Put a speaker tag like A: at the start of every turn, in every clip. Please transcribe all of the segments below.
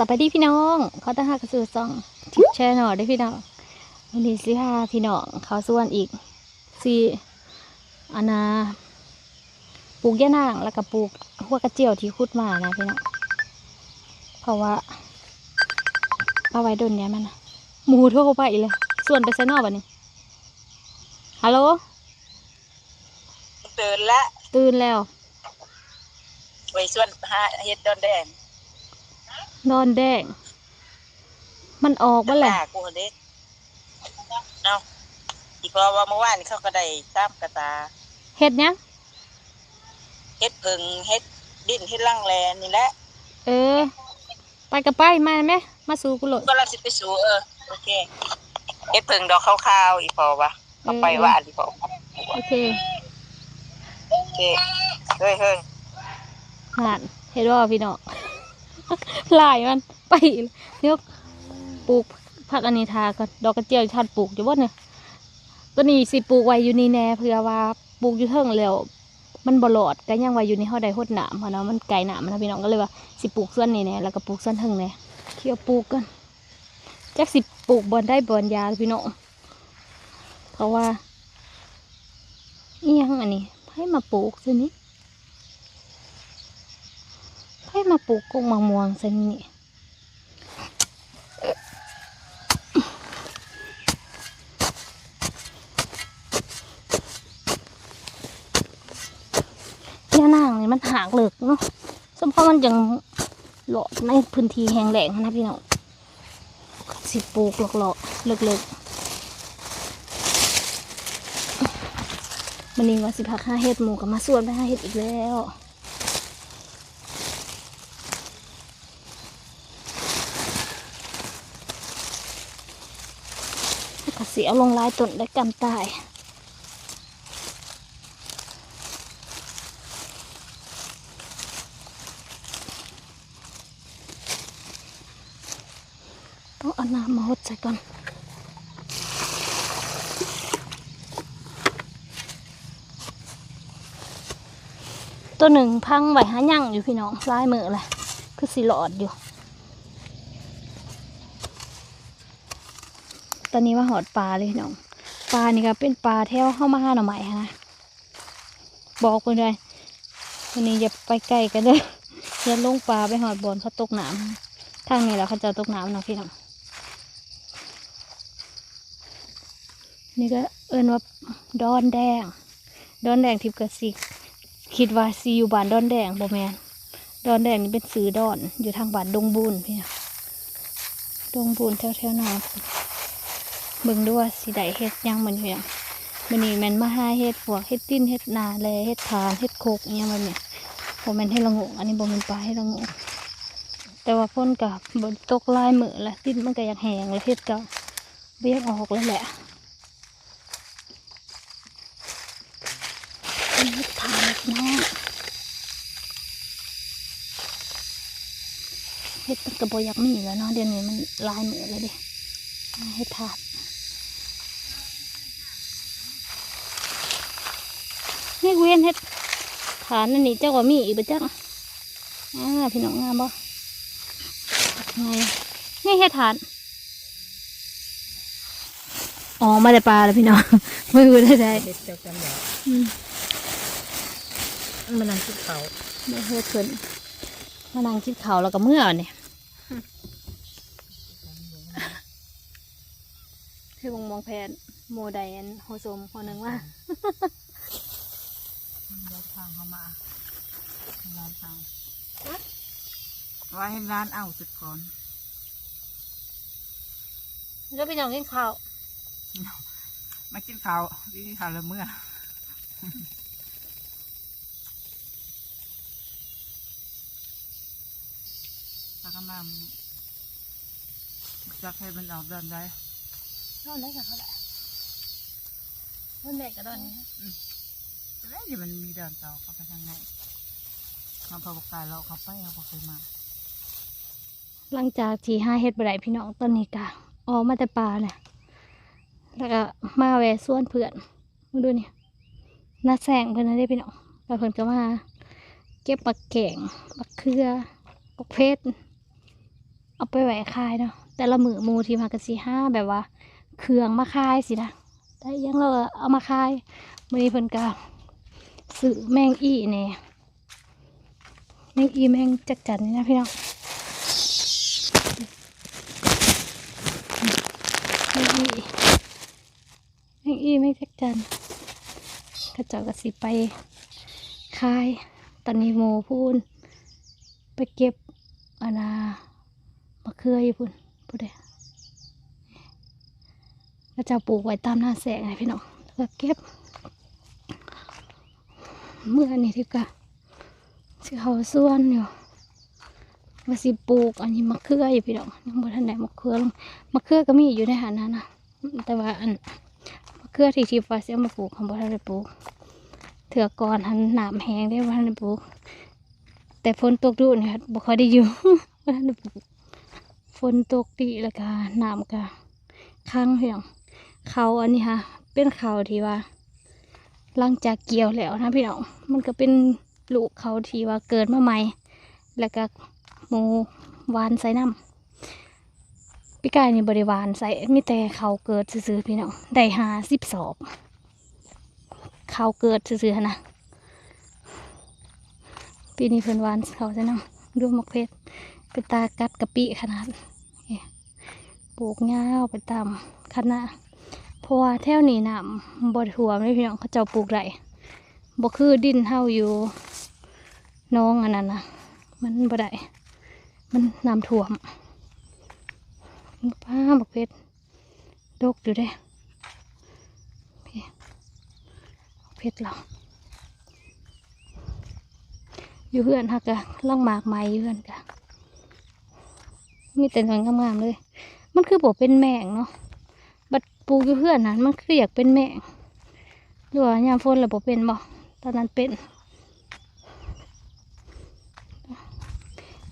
A: สวัสดีพี่น้องเขาตั้งหากระสือซองทิปแชร์หน่อยได้อพี่น้องวันนี้สิพาพี่น้องเขาส่วนอีกสิอันนาปลูกยะนางแล้วก็ปลูกหัวกระเจียวที่คุดมานะพี่น้องเพราะว่าเอาไว้ดนเนี้ยมันน่ะหมูโทรไปเลยส่วนไปไซนอกบันนี้ฮัลโหล
B: ตื่นละ
A: ตื่นแล้ว
B: ไว้ส่วนหาเฮ็ดดอนแดง
A: นอนแดง มันออกมาแหละ
B: หน้ากูเด้เอาอีกเพราะว่าเมื่อวานนเขาก็ได้ตามกระตา
A: เห็ดเนี้ยง
B: เฮ็ดผึ่งเฮ็ดดินเฮ็ดล่างแลนี่แหละ
A: เออ ไปกับไปมาไหมมาสู่กุหลด
B: ก็เราสิไปสู่เออโอเคเฮ็ดผึ่งดอกขาวๆอีกพอวะเอาไปว่าอีกพอ
A: โอเค
B: โอเคเฮ้ยเฮ้ย
A: หานเห็ดว่าพี่น้อง ลายมันไปเดี๋ยวปลูกผักอันนี้ทาก่อนดอกกระเจียวทันปลูกอยู่บ่เนี่ยตัวนี้สิปลูกไว้อยู่นี่แน่เพื่อว่าปลูกอยู่เทิงแล้วมันบลอดก็ยังไว้อยู่ในเฮาได้หดหนามเพราะเนาะมันไกลหนามนะพี่น้องก็เลยว่าสิปลูกส่วนนี้แน่แล้วก็ปลูกส่วนเทิงแน่เที่ยวปลูกกันจักสิปลูกบอนได้บอนยาพี่น้องเพราะว่าอียังอันนี้ให้มาปลูกซินี้ ให้มาปลูกกงมะม่วงซะนี่เนี่ยนางนี่มันหากเหลือกเนาะสมพอมันยังหลอดในพื้นที่แห้งแหลงนะพี่น้องสิปลูกหลอกๆเลิกๆมันนี้ว่าสิพักห้าเฮ็ดหมูกับมาส่วนไปห้าเฮ็ดอีกแล้ว ก็เสียลงลายต้นได้กันตายต้องเอาน้ำมาหดใส่ก่อนตัวหนึ่งพังไหวหายั่งอยู่พี่น้องลายมือเลยคือสีหลอดอยู่ ตอนนี้มาหอดปลาเลยน้องปลานี่ก็เป็นปลาแถวเข้ามาหาหน่อไม้หั้นะบอกคนเลยวันนี้อย่าไปไกลกันเด้อย่าลงปลาไปหอดบอนเขาตกน้ำทางนี้แหละเขาจะตกน้ำเนาะพี่น้องนี่ก็เอิ้นว่าดอนแดง ดอนแดงทิพย์กสิคิดว่าซีอยู่บ้านดอนแดงบ่แมนดอนแดงนี่เป็นซื้อดอนอยู่ทางบ้านดงบุญพี่น้องดงบุญแถวแถวๆนา เบิ่งดูว่าสิได้เฮ็ดยังมันอยู่หยังมันนี่แมันมาหาเฮ็ดพวกเฮ็ดติ้นเฮ็ดนาแลเฮ็ดทานเฮ็ดโคกอหยังแบบนี้บ่แม่นเฮ็ดละงกอันนี้บ่แม่นปลาเฮ็ดละงกแต่ว่าพ่นกับบ่ตกลายมือละติ้นมันก็อยากแหงแล้วเฮ็ดก็บ่อยากออกแล้วแหละเฮ็ดทานเนาะเฮ็ดมันก็บ่อยากมีแล้วเนาะเดี๋ยวนี้มันลายมือแล้วเด้ให้ถาดนี่เวียนเฮ็ดฐานนั่นนี่เจ้าก็มีอีกบ่จักอ่าพี่น้องงามบ่ไงนี่เฮ็ดฐานอ๋อมาได้ปลาแล้วพี่น้องไม่รู้ได้ได้
B: เฮ็ดเจ้ากันแล้ว
A: อืม
B: มันนั่งกินข้าว
A: ไม่เฮ็ดเพิ่นมานั่งกินข้าวแล้วก็เมื่อเนี่ยคือวงมองแผนโมไดอันโฮโซมคนหนึ่งว่า
B: เดินทางเข้ามาร้านทางว่าให้ร้านเอาสุดก่อน
A: แล้วพี่น้องกินข้าว
B: มากินข้าวกินข้าวแล้วเมื่อถ้าก็มาจักให้มันออกเดินได้
A: นอนได้กับเขาแหละนอนได้กับตอนนี้
B: แล้วเดี๋ยวมันมีเดินต่อเข้าไปทางไหนมาพอประกาศเราเข้าไปเราบ่เคยมา
A: หลังจากที่ห้าเฮ็ดบไดพี่น้องตอนนี้กะออกมาแต่ป่าเลยแล้วก็มาแวะส่วนเพื่อนมาดูนี่น้าแสงเพื่อนนะได้พี่น้องแล้วเพื่อนก็มาเก็บปักแก่งปักเครือปักเพชรเอาไปไหวคายเนาะแต่ละมือมูที่มากระสีห้าแบบว่า เครื่องมาคายสินะได้ยังเราเอามาคายมือนี้เพิ่นก็ ซื้อแมงอีแน่แมงอีแมงจักจันนี่นะพี่น้องแมงอีแมงอีแมงจักจันกระจ้าก็สิไปคายตอนนี้โมพูนไปเก็บอันามะเขืออยู่พุ่นพูดเลยก็จะปลูกไว้ตามหน้าแสงไงพี่น้องแล้วก็เก็บ เมื่อนี้ที่กะสิเขาส่วนอยู่ว่าสิปลูกอันนี้มะเขืออยู่พี่น้องยังบ่ทันได้มะเขือลงมะเขือก็มีอยู่ในหานั้นนะแต่ว่าอันมะเขือที่ทิพย์ว่าสิเอามาปลูกของบ่ทันได้ปลูกเถื่อก่อนหันหนามแห้งได้บ่ทันได้ปลูกแต่ฝนตกดูเนี่ยบ่ค่อยได้อยู่บ่ทันได้ปลูกฝนตกดีแล้วก็น้ำก็ค้างเพียงเขาอันนี้ค่ะเป็นเขาที่ว่า หลังจากเกี่ยวแล้วนะพี่น้องมันก็เป็นลูกเขาที่ว่าเกิดมาใหม่ แล้วก็หมูหวานใส่น้ำพี่กายนี่บริวารใส่มีแต่เขาเกิดซื่อพี่น้องได้หาสิบสอบเขาเกิดซื่อนะปีนี้เพิ่นหวานเขาใส่น้ำดูมะเพชรเป็นตากัดกะปิขนาดปลูกเงาไปตามคณะเพ ราะว่าแถวนี้น้ำบ่ท่วไมเลยพี่น้องเขาเจ้าปลูกไรบ่คือดินเฮาอยู่น้องอันนั้นนะมันบ่ได้มันน้ำท่วมป้าบักเพชรดกอยู่เด้เพชรเราอยู่เพื่อนฮักกะล่องหมากไม้เพื่อนกะมีแต่หน่วยงามๆเลย มันคือบ่เป็นแมงเนาะ ปลูกอยู่เพื่อนนั้นมันคืออยกเป็นแม่งหรือว่ายามฝนแล้วบ่เป็นบ่ตอนนั้นเป็น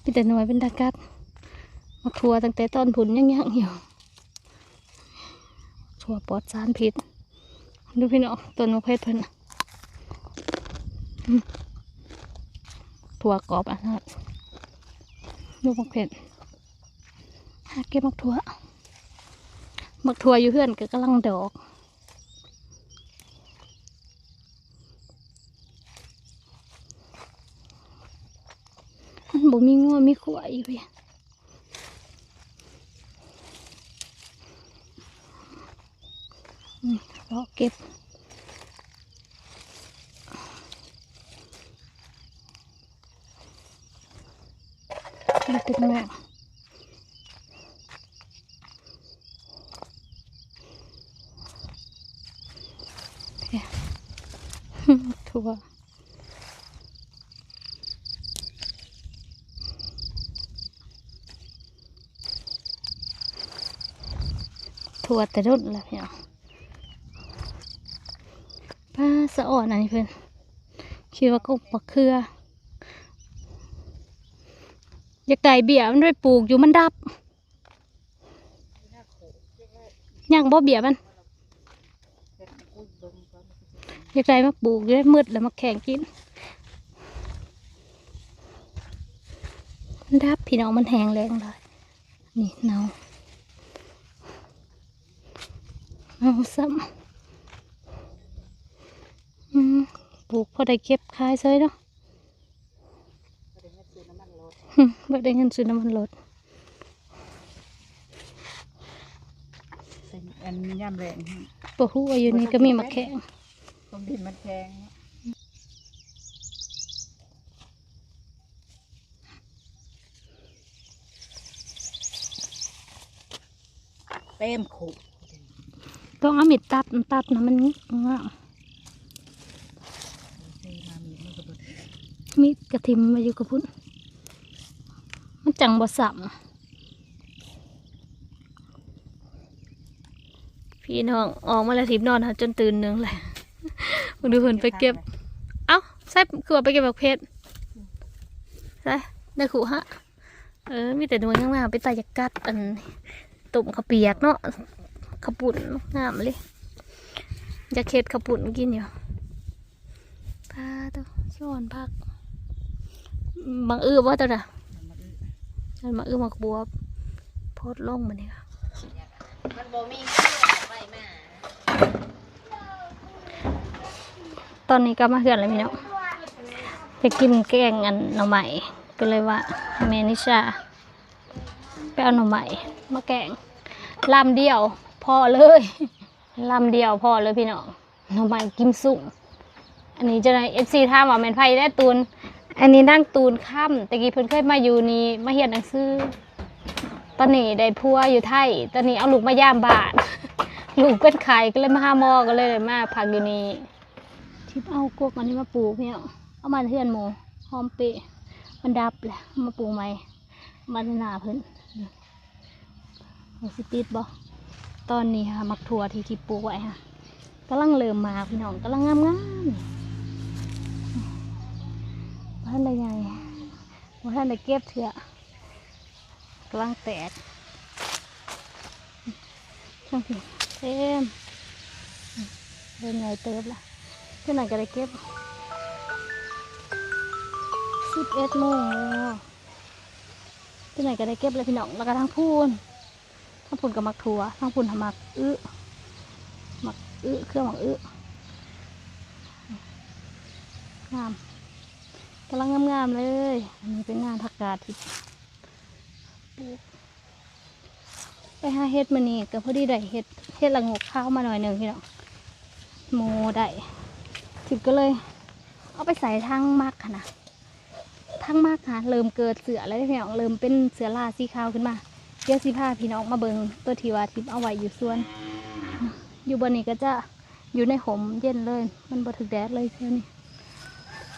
A: มีแต่หน่วยเป็นตะกัดมาทัวตั้งแต่ตอนผุนยังยังอยู่ทัวปอดสารพิษดูพี่น้องต้นมะเพชรเพิ่นทัวกรอบอันนั้นดูมะเพชรหาเก็บมะทัว มักทัวอยู่เพื่อนก็กำลังดอก มันบ่มีงัวมีขวายอยู่เพี่นี่รอเก็บมันเป็นแมง ทั่วทั่วแต่รุ่นแล้วพี่น้องป้าสะอ่อนอันนี้เพื่อนคิดว่าก็ปักเครืออยากได้เบี้ยมันไปปลูกอยู่มันดับยังบ่เบี้ยมัน อ ยากได้มาปลูกอยากได้มืดแล้วมาแข่งกินมันดับพี่น้องมันแห้งแรงเลยนี่เนาเอาซ้ำอืมปลูกพอได้เก็บขายเซยเนาะหึบ่ได้เงินซื้อน้ำมันรถ
B: เป็นอันย่ำแรง
A: ปะฮู้ว่าอยู่นี่ก็มีมะแข่ง
B: ต รงดินมันแพงเนาะเต็มขุก
A: ต้องเอามีดตัดมันตัดนะมันงาม
B: เทมามีมันก็เบิด
A: มีดกระทิมมาอยู่กับพุ่นมันจังบ่สัมพี่น้องออกมาแล้วทิพนอนค่ะจนตื่นหนึงเลย มาดูเพิ่นไปเก็บ เอ้าใส่คือว่าไปเก็บบักเพชรใส่ได้ขู่ฮะ เออ มีแต่ดวงงามๆไปตายจากกัดอันตุ่มข้าวเปียกเนาะข้าวปุ่นงามเลยจะเค็ดข้าวปุ่นกินอยู่พาตัวช้อนพักบางอื้อว่าตัวน่ะ
B: มันมาอื้อ
A: อันมาอื้อมักบวบโพสต์ลงมาเนี่ยค่ะ
C: มันบ่มีข้าวไปมา
A: ตอนนี้ก็มาเฮือนแล้วพี่น้องไปกินแกงอันหน่อใหม่ก็เลยว่าเมนิชาไปเอาหน่อใหม่มาแกงลำเดียวพอเลยลำเดียวพอเลยพี่น้องหน่อใหม่กิมสุ่มอันนี้จะได้เอฟซีถามว่าแมนไฟได้ตูนอันนี้นั่งตูนค่ำตะกี้เพิ่นเคยมาอยู่นี่มาเฮียนหนังสือตอนนี้ได้พัวอยู่ไทยตอนนี้เอาลูกมาย่ามบาทลูกเป็นไข่ก็เลยมาห้ามอก็เลยได้มาพักอยู่นี่ ทิพเอากวกอันนี้มาปลูกเนี่ยเอามาเทือนหมูหอมเปะมันดับแหละมาปลูกใหม่มาหนาเพิ่นเอาสิติดบ่ตอนนี้ค่ะมักถั่วที่ที่ปลูกไว้ค่ะกำลังเริ่มมาพี่น้องกำลังงามงามๆว่าท่านใดใหญ่ว่าท่านใดเก็บเถอะกำลังแตกช่างผิดเต็มเดินไงเติบละ เท่าไหร่ก็ได้เก็บสิบเอ็ดโมงแล้วเท่ไหร่ก็ได้เก็บเลยพี่น้องแล้วก็ทั้งพูนทั้งพูนกับมักถั่วทั้งพูนทำมักอื้อมักอื้อเครื่องมักอื้องามกำลังงามๆเลย อันนี้เป็นงานผักกาดที่ปลูกไปหาเฮ็ดมานี่ก็พอดีได้เฮ็ดเฮ็ดละงกข้าวมาหน่อยหนึ่งพี่น้องโมได้ ถิบก็เลย เอาไปใส่ทางมักค่ะนะทางมักค่ะเริ่มเกิดเสือแล้วพี่น้องเริ่มเป็นเสือลาสีขาวขึ้นมาเดี๋ยวสิพาพี่น้องมาเบิงตัวทีว่าทิพเอาไว้อยู่ส่วน อยู่บนนี้ก็จะอยู่ในหมเย็นเลย มันบ่ถึกแดดเลยเท่านี้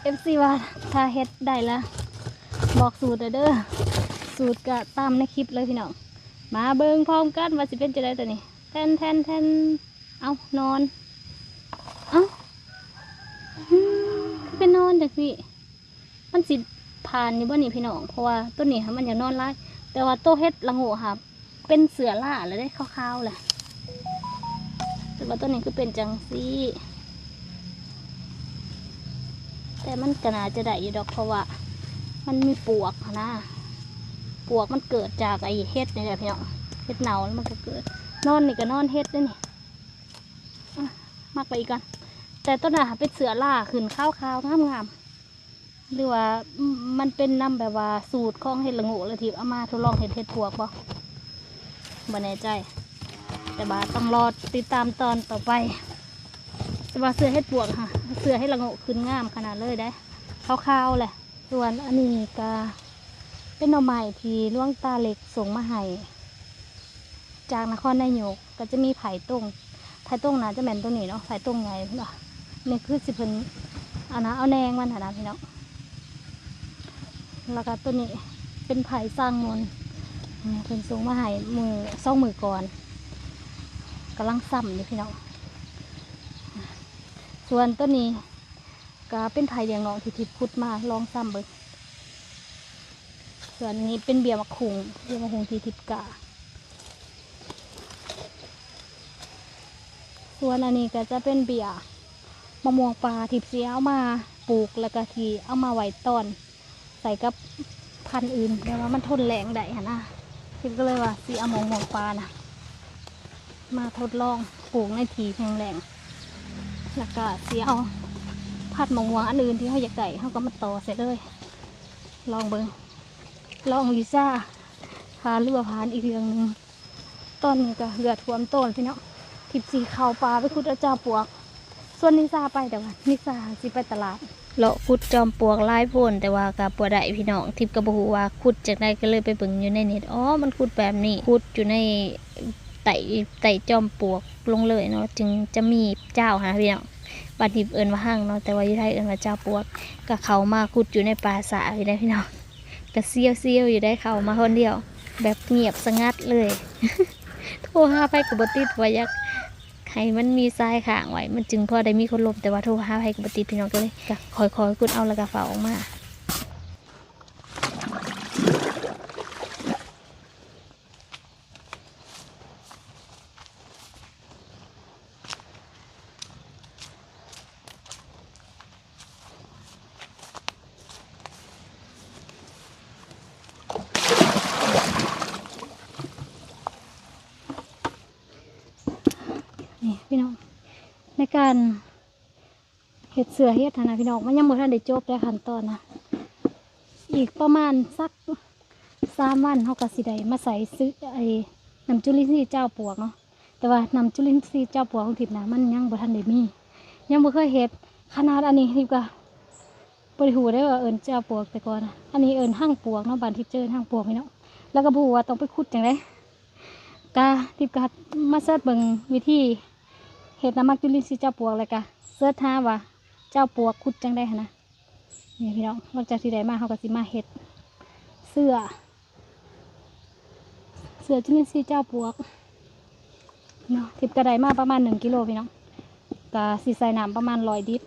A: เอฟซีว่าถ้าเฮ็ดได้ละบอกสูตรเด้อสูตรก็ตามในคลิปเลยพี่น้องมาเบิงพร้อมกันว่าสิเป็นจะได้ตัวนี้แทนแทนแทนเอานอน เอาอืมคือเป็นนอน จังสิมันสิผ่านอยู่บ่นี่พี่น้อง เพราะว่าตัวนี้ค่ะมันอยากนอนไล่แต่ว่าตัวเฮ็ดละโง่ค่ะ เป็นเสือล่าเลยได้คร่าวๆแหละแต่ว่าตัวนี้คือเป็นจังสีแต่มันก็น่าจะได้อยู่ดอกเพราะว่า มันมีปวกนะปวกมันเกิดจากไอ้เห็ดนี่แหละพี่น้องเห็ดเน่าแล้วมันก็เกิด นอนนี่ก็นอนเห็ดด้วยนี่มากไปอีกก่อน แต่ต้นน่ะเป็นเสือล่าขึ้นข้าวขาวงามงามๆหรือว่ามันเป็นน้ำแบบว่าสูตรของเห็ดละโงูลยที่เอามาทดลองเห็ดเห็ดปวกบ่บ่แน่ใจ แต่ว่าต้องรอติดตามตอนต่อไป แต่ว่าเสือเห็ดปวกค่ะ เสือเห็ดละโงูขึ้นงามขนาดเลยได้ขาวๆแหละ ส่วนอันนี้ก็เป็นหน่อไม้ที่ล่วงตาเหล็กส่งมาให้จากนครนายกก็จะมีไผ่ต้งไผ่ต้งนะจะแม่นตัวนี้เนาะไผ่ต้งไงเนาะ นี่คือสิเพิ่นอานะเอาแนงมันหนนะพี่น้องแล้วก็ตัวนี้เป็นไผ่สร้างมนเพิ่นส่งมาให้มือซ่องมือก่อนกำลังซ้ำอยู่พี่น้องส่วนตัวนี้ก็เป็นไผ่เลี้ยงน้องที่ทิพพุดมาลองซ้ำเบิกส่วนนี้เป็นเบียร์มะคุงเบียร์มะคุงทีทิพกาส่วนอันนี้ก็จะเป็นเบียร์ มะม่วงปลาทิพเสียเอามาปลูกแล้วก็ทีเอามาไว้ตอน ใส่กับพันธุ์อื่นแต่ว่ามันทนแรงได้ฮะนะทิพก็เลยว่าสีเอามะม่วงปลานะมาทดลองปลูกในทีแข็งแรงแล้วก็สีเอาพัดมะม่วงอันอื่นที่เขาอยากได้เขาก็มาต่อใส่เลย ลองเบิ้งลองลิซ่าพาเรือพานอีกเรื่องหนึ่งตอนนี้ก็เรือท่วมต้นพี่เนาะทิพสีเขาปลาไปคุดอาเจ้าปวก ส่วนนิซาไปแต่ว่านิซาสิไปตลาดเลาะคุดจอมปลวกลายโพนแต่ว่ากับปวดได้พี่น้องทิพกระบูว่าคุดจากใดก็เลยไปเบิ่งอยู่ในเน็ตอ๋อมันคุดแบบนี้คุดอยู่ในไต่ไต่จอมปลวกลงเลยเนาะจึงจะมีเจ้าหาพี่น้องบาดทิพเอินว่าห้างเนาะแต่ว่ายู่ไทยเอินว่าเจ้าปลวกก็เขามาคุดอยู่ในป่าสาพี่ได้พี่น้องกระเซียวเซียวอยู่ได้เขามาคนเดียว แบบเงียบสงัดเลย โทรหาไปกับบติดวายากษ์ ให้มันมีทรายขางไว้มันจึงพอได้มีคนลมแต่ว่าโทรหาไปกับบติดพี่น้องก็เลยก็คอยคอยๆกุดเอาแล้วก็เฝ้าออกมา สือเห็ดนะพี่น้องมันยังบ่ทันได้จบได้ขั้นตอนนะอีกประมาณสักสามวันเขาก็สิได้มาใส่ซื้อไอ้น้ำจุลินทรีย์เจ้าปวกเนาะแต่ว่าน้ำจุลินทรีย์เจ้าปวกของทิพนะมันยังบ่ทันได้มี ยังบ่เคยเห็ดขนาดอันนี้ทิพก็บริหูได้ว่าเอิญเจ้าปวกแต่ก่อนนะอันนี้เอิญห้างปวกเนาะบานทิพเจอห้างปวกพี่น้องแล้วก็บรูว่าต้องไปขุดจังไดกาทิพก็มาเสิร์ชเบิ่งวิธีเห็ดน้ำมักจุลินทรีย์เจ้าปวกเลยกะเสิร์ชหาว่า เจ้าปวกขุดจังได้นนะนี่พี่น้องหลังจากที่ได้มาเขาก็สิมาเห็ด เสื้อ เสื้อจุลินทรีย์เจ้าปวกเนาะทิพกระไดมาประมาณหนึ่งกิโลพี่น้องกะสีใส่น้ำประมาณร้อยดิต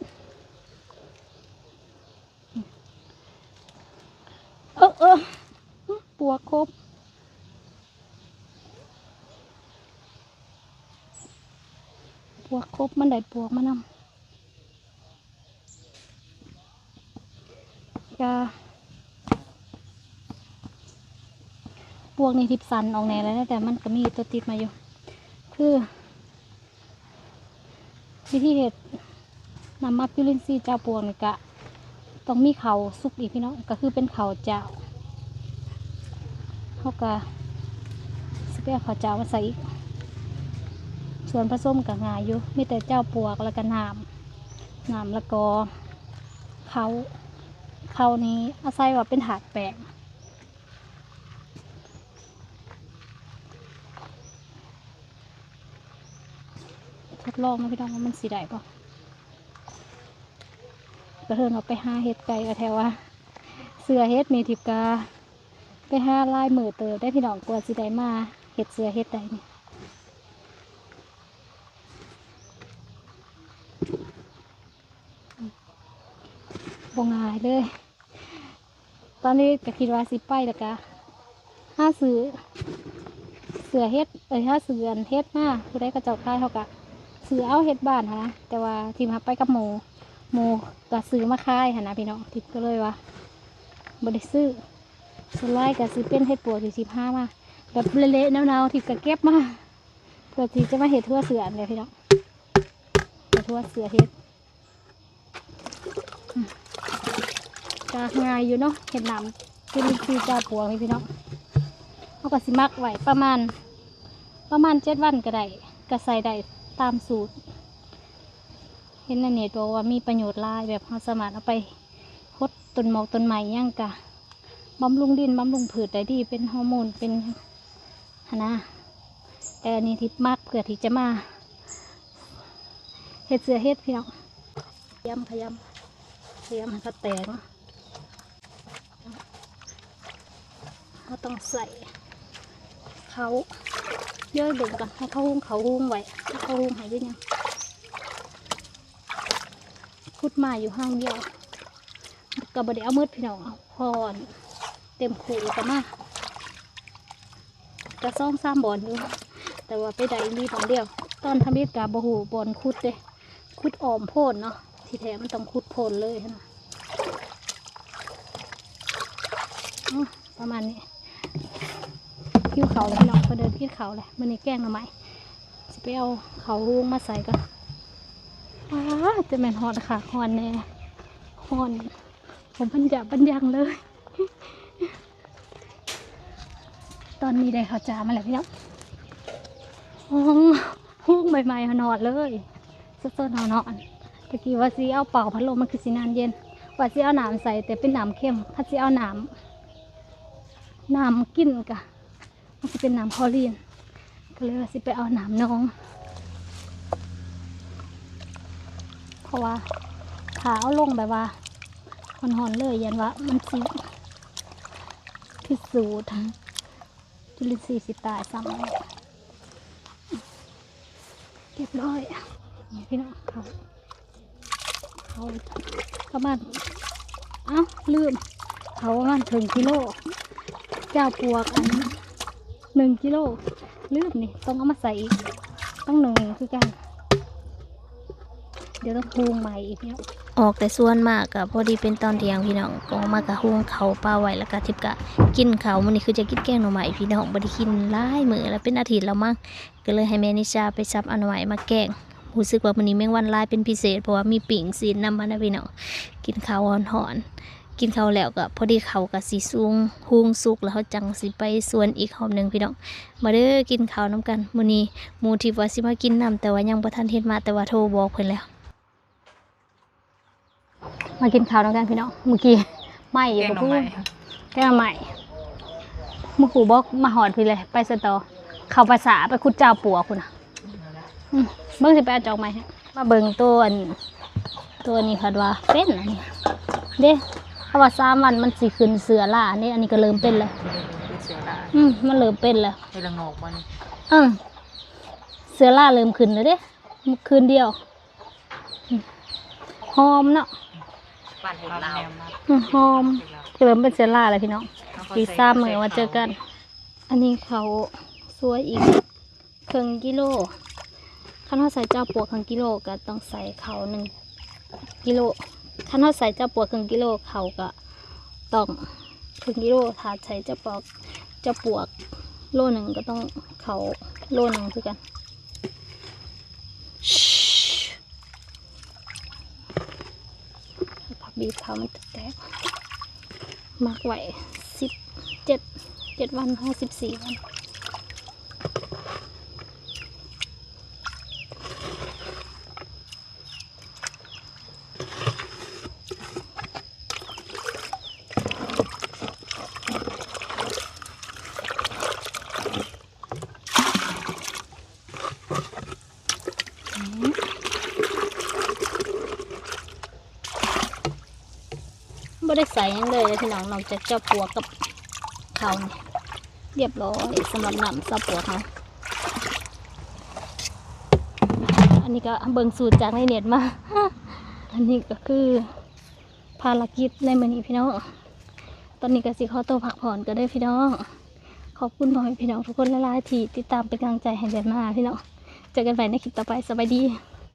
A: เออเออปวกครบปวกครบมันได้ปวกมานำ ก็ปวกในทิพสันออกแน่แล้วนะแต่มันก็มีตัวติดมาอยู่ คือ วิธีเห็ดนำมักจุลินทรีเจ้าปวกนี่กะต้องมีเขาสุกอีกพี่น้องก็คือเป็นเขาเจ้าเขาก็สเปียเขาเจ้ามาใส่อีกส่วนผสมกับงายอยู่มีแต่เจ้าปวกแล้วก็น้ำน้ำแล้วก็เขา เขานี้อาศัยว่าเป็นถาดแปลงทดลองนะพี่น้องว่ามันสีได้ปะกระเทินเอาไปห้าเห็ดไก่ก็แถวว่า เสือเห็ดนี่ทิพกา ไปห้าลายมือเติบได้พี่น้องกลัวสีได้มาเห็ดเสือเห็ดได้นี่บงายเลย ตอนนี้ก็คิดว่าสิไปแล้วกะห้าซื้อเสือเฮ็ดเอ้ยห้าเสืออันเฮ็ดมาผู้ได้กระจอกค่ายเขากะซื้อเอาเฮ็ดบ้านนะแต่ว่าทีมหาไปกับหมูหมูก็ซื้อมาค่ายหันะพี่น้องทิพย์ก็เลยว่าบริซื้อสไล่ก็ซื้อเป็นเฮ็ดปวดที่สิบห้ามาแบบเละๆเนาๆทิพย์ก็เก็บมาเพื่อที่จะมาเฮ็ดทั่วเสืออันเลยพี่น้องเฮ็ดทั่วเสือเฮ็ด จะง่ายอยู่เนาะเห็ดหนามจุลินทรีย์เจ้าปวงนี่พี่น้องเขาก็สิมักไว้ประมาณ ประมาณเจ็ดวันก็ได้ก็ใส่ได้ตามสูตร เห็นในเน็ตบอกว่ามีประโยชน์หลายแบบเขาสามารถเอาไปพดต้นหมอกต้นไม้ย่างกะบำรุงดินบำรุงผืชได้ดี เป็นฮอร์โมนเป็นหนะแต่อันนี้ทิพมักเพื่อที่จะมาเห็ดเสือเห็ดพี่น้องขยำขยำเสียมันก็แตกเนาะ เราต้องใส่เขาเยอะเด็กก่อนให้เขาหุ้งเขาหุ้งไว้ให้เขาหุ้งหายด้ยังพุดมาอยู่ห้างเดียวกับบไดเอามืดพี่น้องเอาพอนเต็มขู่กันมากระซ่องซ้ำบอลอยู่แต่ว่าไปได้รีบอนเดียว ตอนทำเบ็ดกับบหูบอลคุดเด้คุดออมโพดเนาะที่แท้มันต้องคุดโพนเลยนะอืมประมาณนี้ พิ้วเขาเลยพี่น้องก็เดินพิ้วเขาเลยมันนี่แกล้งมาไหมจะไปเอาเขาหุงมาใส่ก่อนว้าจะแม่นฮอนค่ะฮอนแน่ฮอน ผมพันยาบันยังเลย ตอนนี้ได้เขาวจามาแล้วพี่น้องห้องหุ้งใหม่ๆหนอนเลยสดๆหนอนตะกี้ว่าสิเอาเป่าพัดลมมันคือสินานเย็นว่าสิเอาหน้ำใส่แต่เป็นหน้ำเข้มถ้าสิเอาหน้ำน้ำกินกะ มันจะเป็นน้ำคลอรีน ก็เลยว่าสิไปเอาน้ำน้อง เพราะว่าขาเอาลงแบบว่าหอนๆเลยยันว่ามันสิพิสูจน์จุลินทรีย์สิตายซ้ำเรียบร้อยนี่พี่น้องเขาเขาประมาณเอ้าลืมเขาประมาณถึงกิโล เจ้าปวกอัน หนึ่งกิโลลืมนี่ต้องเอามาใส่อีกต้องหนึ่งคือกัน เดี๋ยวต้องพูงใหม่อีกเนี่ย
D: ออกแต่ส่วนมากกับพอดีเป็นตอนเที่ยงพี่น้องก็ออกมากะหุงเขาปลาไว้แล้วก็ทิพกะกินเขามันนี่คือจะกินแกงหน่อไม้พี่น้องบด้กินหลายมือแล้วเป็นอาทิตย์แล้วมั้งก็เลยให้แม่นิชาไปซับอาหน่อไม้มาแกงรู้สึกว่ามื้อนี้แมงวันหลายเป็นพิเศษเพราะว่ามีปิ่งซีนนำมานะพี่น้องกินข้าวหอนๆ กินข้าวแล้วก็พอดีเขากับสีสูงหุงสุกแล้วเขาจังสิไปสวนอีกหอมหนึ่งพี่น้อง มาเด้อกินข้าวน้ำกันมื้อนี้มูที่ว่าสิมากินน้ำแต่ว่ายังบ่ทันเฮ็ดมาแต่ว่าโทรบอกเพิ่นแล้ว
A: มากินข้าวแล้วกันพี่น้องเมื่อกี้ไม่อ
B: แก
A: ยู่
B: งห
A: กับ
B: น่อ
A: พูดแก้วใหม่มื่อกูบอกมาหอดพี่เลย ไปสตอเข้าภาษาไปคุดเจ้าปัวคุณอะเบิ่งสิไปเอาจอกใหมมาเบิ่งตัวตัวนี้คาดว่าเป็นอันนี้เด้ เพราะว่าสามวันมันสิขึ้นเสือล่านี่อันนี้ก็เริ่มเป็นเลย
B: เป็นเสือลาย
A: อืมมันเริ่มเป็นแล้ว
B: ให้ละงอกมัน
A: อืมเสือล่าเริ่มขึ้นแล้วเด้คืนเดียวอืมหอมเนาะ
C: ปั่นเห็ด
B: เอา
C: ลาว
B: แนวมา
A: อืมหอมเริ่มเป็นเสือล่าแล้วพี่น้อง
B: เอาเข้
A: ปี
B: ใซ่า
A: มือมาเจอกัน อันนี้เขาสวยอีกครึ่งกิโลขั้นเขาใส่เจ้าปวกครึ่งกิโลก็ต้องใส่เขาหนึ่งกิโล ขั้นเขาใส่เจ้าปวกครึ่งกิโลเขาก็ต้องครึ่งกิโลถ้าใส่เจ้าปวกเจ้าปวกโลหนึ่งก็ต้องเขาโลหนึ่งคือกันผักบีบเขามันแตกมักไหวสิบเจ็ดเจ็ดวันห้าสิบสี่วัน ไม่ได้ใส่ยังเลยพี่น้องนอกจากเจ้าปัวกับเขานี่เรียบร้อยสำหรับนำเจ้าปัวเขาอันนี้ก็เบิ่งสูตรจากในเน็ตมา อันนี้ก็คือภารกิจในมือนี้พี่น้อง ตอนนี้ก็สิขอตัวพักผ่อนก็ได้พี่น้อง ขอบคุณพ่อแม่พี่น้องทุกคนหลายๆที่ติดตามเป็นกำลังใจให้เดือนมาพี่น้อง เจอกันใหม่ในคลิปต่อไปสบายดี